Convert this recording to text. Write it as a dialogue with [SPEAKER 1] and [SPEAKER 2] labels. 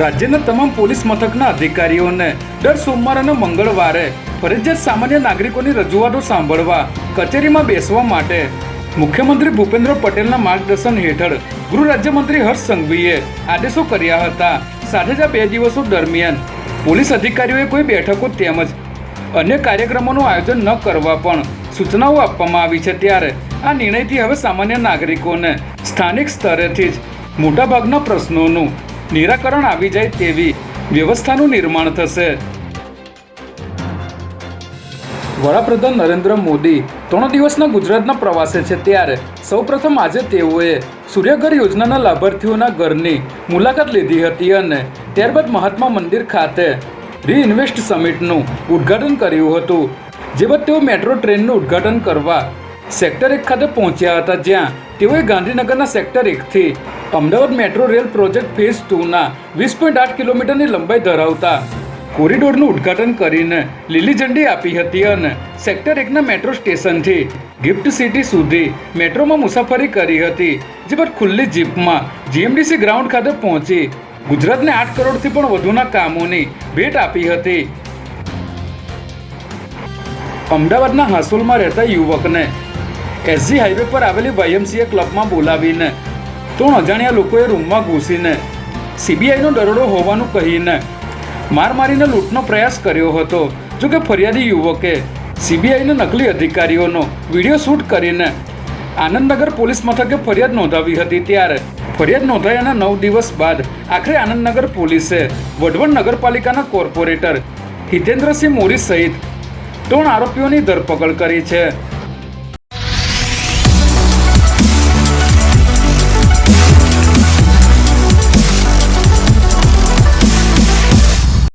[SPEAKER 1] રાજ્યના તમામ પોલીસ મથકના અધિકારીઓને દર સોમવાર અને મંગળવારે ફરજિયાત સામાન્ય નાગરિકોની રજૂઆતો સાંભળવા કચેરીમાં બેસવા માટે મુખ્યમંત્રી ભૂપેન્દ્ર પટેલના માર્ગદર્શન હેઠળ ગૃહ રાજ્યમંત્રી હર્ષ સંઘવીએ આદેશો કર્યા હતા. સાથે જ આ બે દિવસો દરમિયાન પોલીસ અધિકારીઓએ કોઈ બેઠકો તેમજ અન્ય કાર્યક્રમોનું આયોજન ન કરવા પણ સૂચનાઓ આપવામાં આવી છે. ત્યારે આ નિર્ણયથી હવે સામાન્ય નાગરિકોને સ્થાનિક સ્તરેથી જ મોટાભાગના પ્રશ્નોનું નિરાકરણ આવી જાય તેવી વ્યવસ્થાનું નિર્માણ થશે. વડાપ્રધાન નરેન્દ્ર મોદી ત્રણ દિવસના ગુજરાતના પ્રવાસે છે ત્યારે સૌપ્રથમ આજે તેઓએ સૂર્યઘર યોજનાના લાભાર્થીઓના ઘરની મુલાકાત લીધી હતી અને ત્યારબાદ મહાત્મા મંદિર ખાતે રીઇન્વેસ્ટ સમિટનું ઉદ્ઘાટન કર્યું હતું જે બાદ તેઓ મેટ્રો ટ્રેનનું ઉદ્ઘાટન કરવા સેક્ટર એક ખાતે પહોંચ્યા હતા જ્યાં તેઓએ ગાંધીનગરના સેક્ટર એકથી Ahmedabad metro rail project phase ટુના વીસ પોઈન્ટ આઠ કિલોમીટરની લંબાઈ ધરાવતા કોરિડોરનું ઉદ્ઘાટન કરીને લીલી ઝંડી આપી હતી અને સેક્ટર એકના મેટ્રો સ્ટેશનથી ગિફ્ટ સિટી સુધી મેટ્રોમાં મુસાફરી કરી હતી, જે બાદ ખુલ્લી જીપમાં જીએમડીસી ગ્રાઉન્ડ ખાતે પહોંચી ગુજરાતને આઠ કરોડથી પણ વધુના કામોની ભેટ આપી હતી. અમદાવાદના હાસોલમાં રહેતા યુવકને એસજી હાઈવે પર આવેલી વાયએમસીએ ક્લબમાં બોલાવીને. ત્રણ અજાણ્યા લોકોએ રૂમમાં ઘૂસીને. સીબીઆઈનો દરોડો હોવાનું કહીને માર મારીને લૂંટનો પ્રયાસ કર્યો હતો. જો કે ફરિયાદી યુવકે સીબીઆઈને નકલી અધિકારીઓનો વીડિયો શૂટ કરીને આનંદનગર પોલીસ મથકે ફરિયાદ નોંધાવી હતી ત્યારે. ફરિયાદ નોંધાયાના નવ દિવસ બાદ આખરે આનંદનગર પોલીસે વઢવણ નગરપાલિકાના કોર્પોરેટર હિતેન્દ્રસિંહ મોરી સહિત ત્રણ આરોપીઓની ધરપકડ કરી છે.